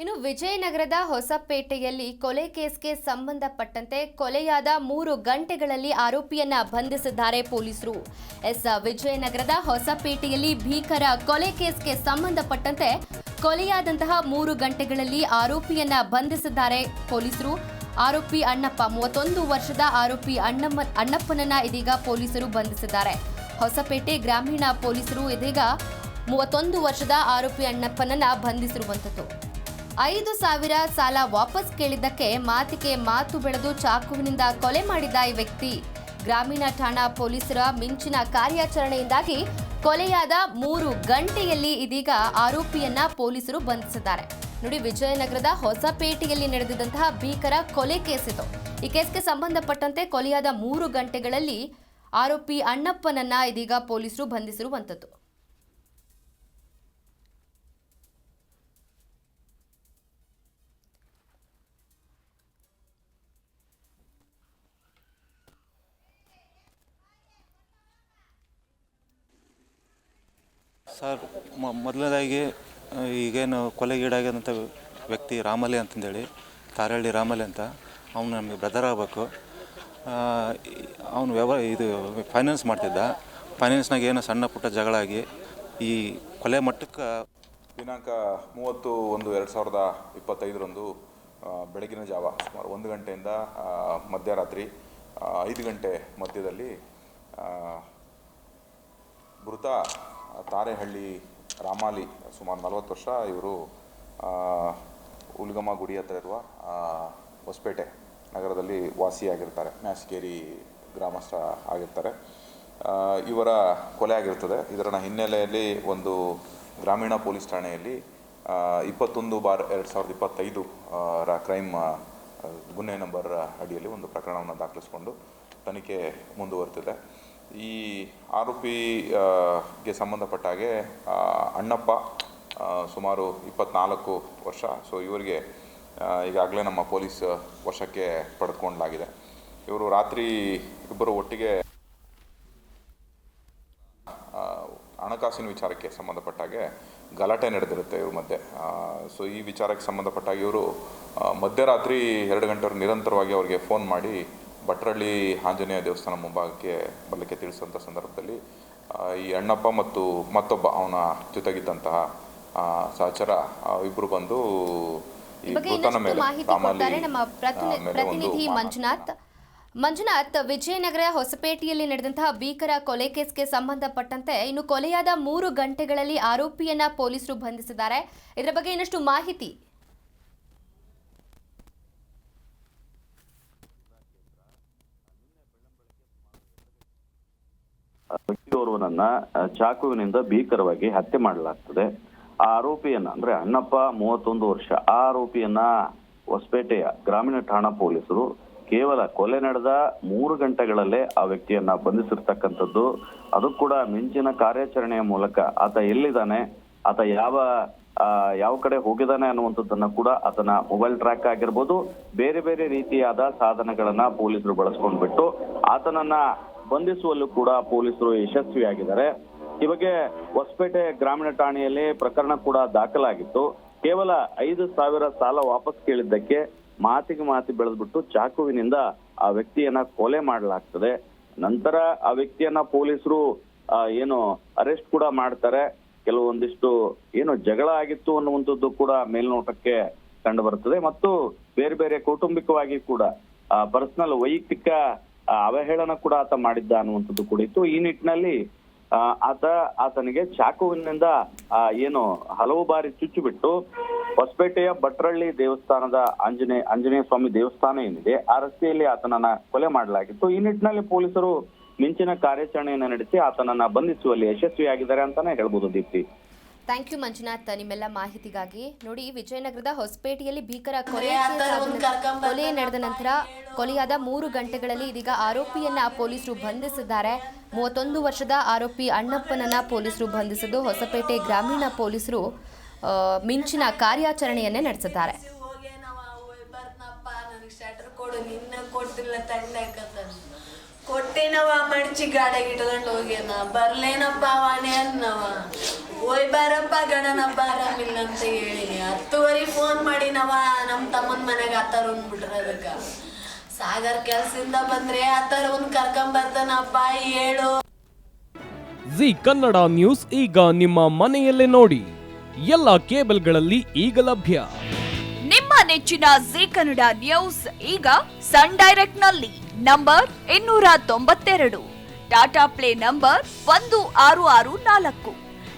ಇನ್ನು ವಿಜಯನಗರದ ಹೊಸಪೇಟೆಯಲ್ಲಿ ಕೊಲೆ ಕೇಸ್ಗೆ ಸಂಬಂಧಪಟ್ಟಂತೆ ಕೊಲೆಯಾದ ಮೂರು ಗಂಟೆಗಳಲ್ಲಿ ಆರೋಪಿಯನ್ನ ಬಂಧಿಸಿದ್ದಾರೆ ಪೊಲೀಸರು. ಎಸ್, ವಿಜಯನಗರದ ಹೊಸಪೇಟೆಯಲ್ಲಿ ಭೀಕರ ಕೊಲೆ ಕೇಸ್ಗೆ ಸಂಬಂಧಪಟ್ಟಂತೆ ಕೊಲೆಯಾದಂತಹ ಮೂರು ಗಂಟೆಗಳಲ್ಲಿ ಆರೋಪಿಯನ್ನ ಬಂಧಿಸಿದ್ದಾರೆ ಪೊಲೀಸರು. ಆರೋಪಿ ಅಣ್ಣಪ್ಪ, ಮೂವತ್ತೊಂದು ವರ್ಷದ ಆರೋಪಿ ಅಣ್ಣಮ್ಮ, ಅಣ್ಣಪ್ಪನನ್ನ ಇದೀಗ ಪೊಲೀಸರು ಬಂಧಿಸಿದ್ದಾರೆ. ಹೊಸಪೇಟೆ ಗ್ರಾಮೀಣ ಪೊಲೀಸರು ಇದೀಗ ಮೂವತ್ತೊಂದು ವರ್ಷದ ಆರೋಪಿ ಅಣ್ಣಪ್ಪನನ್ನ ಬಂಧಿಸಿರುವಂಥದ್ದು. ಐದು ಸಾವಿರ ಸಾಲ ವಾಪಸ್ ಕೇಳಿದ್ದಕ್ಕೆ ಮಾತಿಗೆ ಮಾತು ಬೆಳೆದು ಚಾಕುವಿನಿಂದ ಕೊಲೆ ಮಾಡಿದ ಈ ವ್ಯಕ್ತಿ. ಗ್ರಾಮೀಣ ಠಾಣಾ ಪೊಲೀಸರ ಮಿಂಚಿನ ಕಾರ್ಯಾಚರಣೆಯಿಂದಾಗಿ ಕೊಲೆಯಾದ ಮೂರು ಗಂಟೆಯಲ್ಲಿ ಇದೀಗ ಆರೋಪಿಯನ್ನ ಪೊಲೀಸರು ಬಂಧಿಸಿದ್ದಾರೆ. ನೋಡಿ ವಿಜಯನಗರದ ಹೊಸಪೇಟೆಯಲ್ಲಿ ನಡೆದಿದ್ದಂತಹ ಭೀಕರ ಕೊಲೆ ಕೇಸ್ ಇದು ಈ ಕೇಸ್ಗೆ ಸಂಬಂಧಪಟ್ಟಂತೆ ಕೊಲೆಯಾದ ಮೂರು ಗಂಟೆಗಳಲ್ಲಿ ಆರೋಪಿ ಅಣ್ಣಪ್ಪನನ್ನ ಇದೀಗ ಪೊಲೀಸರು ಬಂಧಿಸಿರುವಂಥದ್ದು. ಸರ್ ಮೊದಲನೇದಾಗಿ ಈಗೇನು ಕೊಲೆಗೀಡಾಗಿದಂಥ ವ್ಯಕ್ತಿ ರಾಮಲೆ ಅಂತಂದೇಳಿ ತಾರಳ್ಳಿ ರಾಮಲೆ ಅಂತ, ಅವನು ನಮಗೆ ಬ್ರದರ್ ಆಗಬೇಕು. ಅವನು ವ್ಯವ ಇದು ಫೈನಾನ್ಸ್ ಮಾಡ್ತಿದ್ದ. ಫೈನಾನ್ಸ್ನಾಗ ಏನೋ ಸಣ್ಣ ಪುಟ್ಟ ಜಗಳ ಆಗಿ ಈ ಕೊಲೆ ಮಟ್ಟಕ್ಕೆ ದಿನಾಂಕ ಮೂವತ್ತು ಒಂದು ಎರಡು ಸಾವಿರದ ಇಪ್ಪತ್ತೈದರಂದು ಬೆಳಗಿನ ಜಾವ, ಸುಮಾರು ಒಂದು ಗಂಟೆಯಿಂದ ಮಧ್ಯರಾತ್ರಿ ಐದು ಗಂಟೆ ಮಧ್ಯದಲ್ಲಿ ಮೃತ ತಾರೆಹಳ್ಳಿ ರಾಮಾಲಿ ಸುಮಾರು ನಲವತ್ತು ವರ್ಷ ಇವರು ಉಲ್ಗಮ ಗುಡಿ ಹತ್ರ ಇರುವ ಹೊಸಪೇಟೆ ನಗರದಲ್ಲಿ ವಾಸಿಯಾಗಿರ್ತಾರೆ. ಮ್ಯಾಸ್ಕೇರಿ ಗ್ರಾಮಸ್ಥ ಆಗಿರ್ತಾರೆ. ಇವರ ಕೊಲೆ ಆಗಿರ್ತದೆ. ಇದರ ಹಿನ್ನೆಲೆಯಲ್ಲಿ ಒಂದು ಗ್ರಾಮೀಣ ಪೊಲೀಸ್ ಠಾಣೆಯಲ್ಲಿ ಇಪ್ಪತ್ತೊಂದು ಬಾರ್ ಎರಡು ಸಾವಿರದ ಇಪ್ಪತ್ತೈದು ರ ಕ್ರೈಮ್ ಗುನ್ನೆ ನಂಬರ್ ಅಡಿಯಲ್ಲಿ ಒಂದು ಪ್ರಕರಣವನ್ನು ದಾಖಲಿಸಿಕೊಂಡು ತನಿಖೆ ಮುಂದುವರೆದಿದೆ ಈ ಆರೋಪಿಗೆ ಸಂಬಂಧಪಟ್ಟ ಹಾಗೆ ಅಣ್ಣಪ್ಪ ಸುಮಾರು ಇಪ್ಪತ್ನಾಲ್ಕು ವರ್ಷ. ಸೊ ಇವರಿಗೆ ಈಗಾಗಲೇ ನಮ್ಮ ಪೊಲೀಸ್ ವಶಕ್ಕೆ ಪಡೆದುಕೊಂಡಲಾಗಿದೆ ಇವರು ರಾತ್ರಿ ಇಬ್ಬರು ಒಟ್ಟಿಗೆ ಹಣಕಾಸಿನ ವಿಚಾರಕ್ಕೆ ಸಂಬಂಧಪಟ್ಟ ಹಾಗೆ ಗಲಾಟೆ ನಡೆದಿರುತ್ತೆ ಇವ್ರ ಮಧ್ಯೆ. ಸೊ ಈ ವಿಚಾರಕ್ಕೆ ಸಂಬಂಧಪಟ್ಟಾಗ ಇವರು ಮಧ್ಯರಾತ್ರಿ ಎರಡು ಗಂಟೆವರೆಗೆ ನಿರಂತರವಾಗಿ ಅವರಿಗೆ ಫೋನ್ ಮಾಡಿ ಭಟ್ರಳ್ಳಿ ಆಂಜನೇಯ ದೇವಸ್ಥಾನ ಮುಂಭಾಗಕ್ಕೆ ಬರಲಿಕ್ಕೆ ತಿಳಿಸಿದಂಥ ಸಂದರ್ಭದಲ್ಲಿ ಈ ಅಣ್ಣಪ್ಪ ಮತ್ತು ಮತ್ತೊಬ್ಬ ಅವನ ಜೊತೆಗಿದ್ದಂತಹ ಸಹಚರ ಇಬ್ಬರು ಬಂದು ಈ ಮೃತನ ಇನ್ನಷ್ಟು ಮೇಲೆ ಪ್ರತಿನಿಧಿ ಮಂಜುನಾಥ್. ಮಂಜುನಾಥ್ ವಿಜಯನಗರ ಹೊಸಪೇಟೆಯಲ್ಲಿ ನಡೆದಂತಹ ಭೀಕರ ಕೊಲೆ ಕೇಸ್ಗೆ ಸಂಬಂಧಪಟ್ಟಂತೆ ಇನ್ನು ಕೊಲೆಯಾದ ಮೂರು ಗಂಟೆಗಳಲ್ಲಿ ಆರೋಪಿಯನ್ನ ಪೊಲೀಸರು ಬಂಧಿಸಿದ್ದಾರೆ. ಇದರ ಬಗ್ಗೆ ಇನ್ನಷ್ಟು ಮಾಹಿತಿ ವ್ಯಕ್ತಿಯೋರ್ವನನ್ನ ಚಾಕುವಿನಿಂದ ಭೀಕರವಾಗಿ ಹತ್ಯೆ ಮಾಡಲಾಗ್ತದೆ. ಆ ಆರೋಪಿಯನ್ನ, ಅಂದ್ರೆ ಅಣ್ಣಪ್ಪ ಮೂವತ್ತೊಂದು ವರ್ಷ, ಆ ಆರೋಪಿಯನ್ನ ಹೊಸಪೇಟೆಯ ಗ್ರಾಮೀಣ ಠಾಣಾ ಪೊಲೀಸರು ಕೇವಲ ಕೊಲೆ ನಡೆದ ಮೂರು ಗಂಟೆಗಳಲ್ಲೇ ಆ ವ್ಯಕ್ತಿಯನ್ನ ಬಂಧಿಸಿರ್ತಕ್ಕಂಥದ್ದು. ಅದು ಕೂಡ ಮಿಂಚಿನ ಕಾರ್ಯಾಚರಣೆಯ ಮೂಲಕ ಆತ ಎಲ್ಲಿದ್ದಾನೆ, ಆತ ಯಾವ ಯಾವ ಕಡೆ ಹೋಗಿದ್ದಾನೆ ಅನ್ನುವಂಥದ್ದನ್ನ ಕೂಡ ಆತನ ಮೊಬೈಲ್ ಟ್ರ್ಯಾಕ್ ಆಗಿರ್ಬೋದು, ಬೇರೆ ಬೇರೆ ರೀತಿಯಾದ ಸಾಧನಗಳನ್ನ ಪೊಲೀಸರು ಬಳಸ್ಕೊಂಡ್ಬಿಟ್ಟು ಆತನನ್ನ ಬಂಧಿಸುವಲ್ಲೂ ಕೂಡ ಪೊಲೀಸರು ಯಶಸ್ವಿಯಾಗಿದ್ದಾರೆ. ಈ ಬಗ್ಗೆ ಹೊಸಪೇಟೆ ಗ್ರಾಮೀಣ ಠಾಣೆಯಲ್ಲಿ ಪ್ರಕರಣ ಕೂಡ ದಾಖಲಾಗಿತ್ತು. ಕೇವಲ ಐದು ಸಾವಿರ ಸಾಲ ವಾಪಸ್ ಕೇಳಿದ್ದಕ್ಕೆ ಮಾತಿಗೆ ಮಾತಿ ಬೆಳೆದ್ಬಿಟ್ಟು ಚಾಕುವಿನಿಂದ ಆ ವ್ಯಕ್ತಿಯನ್ನ ಕೊಲೆ ಮಾಡಲಾಗ್ತದೆ. ನಂತರ ಆ ವ್ಯಕ್ತಿಯನ್ನ ಪೊಲೀಸರು ಏನು ಅರೆಸ್ಟ್ ಕೂಡ ಮಾಡ್ತಾರೆ. ಕೆಲವೊಂದಿಷ್ಟು ಏನು ಜಗಳ ಆಗಿತ್ತು ಅನ್ನುವಂಥದ್ದು ಕೂಡ ಮೇಲ್ನೋಟಕ್ಕೆ ಕಂಡು ಬರ್ತದೆ ಮತ್ತು ಬೇರೆ ಬೇರೆ ಕೌಟುಂಬಿಕವಾಗಿ ಕೂಡ ಪರ್ಸನಲ್ ವೈಯಕ್ತಿಕ ಅವಹೇಳನ ಕೂಡ ಆತ ಮಾಡಿದ್ದ ಅನ್ನುವಂಥದ್ದು ಕೂಡ ಇತ್ತು ಈ ನಿಟ್ಟಿನಲ್ಲಿ ಆತ, ಆತನಿಗೆ ಚಾಕುವಿನಿಂದ ಏನು ಹಲವು ಬಾರಿ ಚುಚ್ಚುಬಿಟ್ಟು, ಹೊಸಪೇಟೆಯ ಭಟ್ರಳ್ಳಿ ದೇವಸ್ಥಾನದ ಆಂಜನೇಯ ಆಂಜನೇಯ ಸ್ವಾಮಿ ದೇವಸ್ಥಾನ ಏನಿದೆ, ಆ ರಸ್ತೆಯಲ್ಲಿ ಆತನನ್ನ ಕೊಲೆ ಮಾಡಲಾಗಿತ್ತು. ಈ ನಿಟ್ಟಿನಲ್ಲಿ ಪೊಲೀಸರು ಮಿಂಚಿನ ಕಾರ್ಯಾಚರಣೆಯನ್ನು ನಡೆಸಿ ಆತನನ್ನ ಬಂಧಿಸುವಲ್ಲಿ ಯಶಸ್ವಿಯಾಗಿದ್ದಾರೆ ಅಂತಾನೆ ಹೇಳ್ಬೋದು ದೀಪ್ತಿ. ಥ್ಯಾಂಕ್ ಯು ಮಂಜುನಾಥ್ ನಿಮ್ಮೆಲ್ಲ ಮಾಹಿತಿಗಾಗಿ. ನೋಡಿ ವಿಜಯನಗರದ ಹೊಸಪೇಟೆಯಲ್ಲಿ ಭೀಕರ ಕೊಲೆ ಕೊಲೆ ನಡೆದ ನಂತರ ಕೊಲೆಯಾದ ಮೂರು ಗಂಟೆಗಳಲ್ಲಿ ಇದೀಗ ಆರೋಪಿಯನ್ನ ಪೊಲೀಸರು ಬಂಧಿಸಿದ್ದಾರೆ. ಮೂವತ್ತೊಂದು ವರ್ಷದ ಆರೋಪಿ ಅಣ್ಣಪ್ಪನನ್ನ ಪೊಲೀಸರು ಬಂಧಿಸಿದ್ದು ಹೊಸಪೇಟೆ ಗ್ರಾಮೀಣ ಪೊಲೀಸರು ಮಿಂಚಿನ ಕಾರ್ಯಾಚರಣೆಯನ್ನೇ ನಡೆಸಿದ್ದಾರೆ. ಕೊಟ್ಟೇನವ ಮಡ್ಚಿ ಗಾಡಿಗೆ ಇಟ್ಕೊಂಡು ಹೋಗ್ಯಾನ ಬರ್ಲೇನಪ್ಪ ಅನ್ನವ. ಓಯ್ ಬಾರಪ್ಪ ಗಣನಪ್ಪ ಆರಾಮಿಲ್ಲ ಅಂತ ಹೇಳಿನಿ. ಹತ್ತುವರೆ ಫೋನ್ ಮಾಡಿ ನಾವ ನಮ್ಮ ತಮ್ಮನ ಮನೆಗೆ ಆತರ ಅಂದ್ಬಿಟ್ರ ಅದಕ್ಕ. ಸಾಗರ್ ಕೆಲ್ಸದಿಂದ ಬಂದ್ರೆ ಆತರ ಒಂದ್ ಕರ್ಕೊಂಬರ್ತಾನಪ್ಪ ಹೇಳು. ಜಿ ಕನ್ನಡ ನ್ಯೂಸ್ ಈಗ ನಿಮ್ಮ ಮನೆಯಲ್ಲೇ ನೋಡಿ. ಎಲ್ಲ ಕೇಬಲ್ಗಳಲ್ಲಿ ಈಗ ಲಭ್ಯ. ನಿಮ್ಮ ನೆಚ್ಚಿನ ಜಿ ಕನ್ನಡ ನ್ಯೂಸ್ ಈಗ ಸನ್ ಡೈರೆಕ್ಟ್ನಲ್ಲಿ ನಂಬರ್ ಇನ್ನೂರ ತೊಂಬತ್ತೆರಡು. ಟಾಟಾ ಪ್ಲೇ ನಂಬರ್ ಒಂದು ಆರು ಆರು ನಾಲ್ಕು.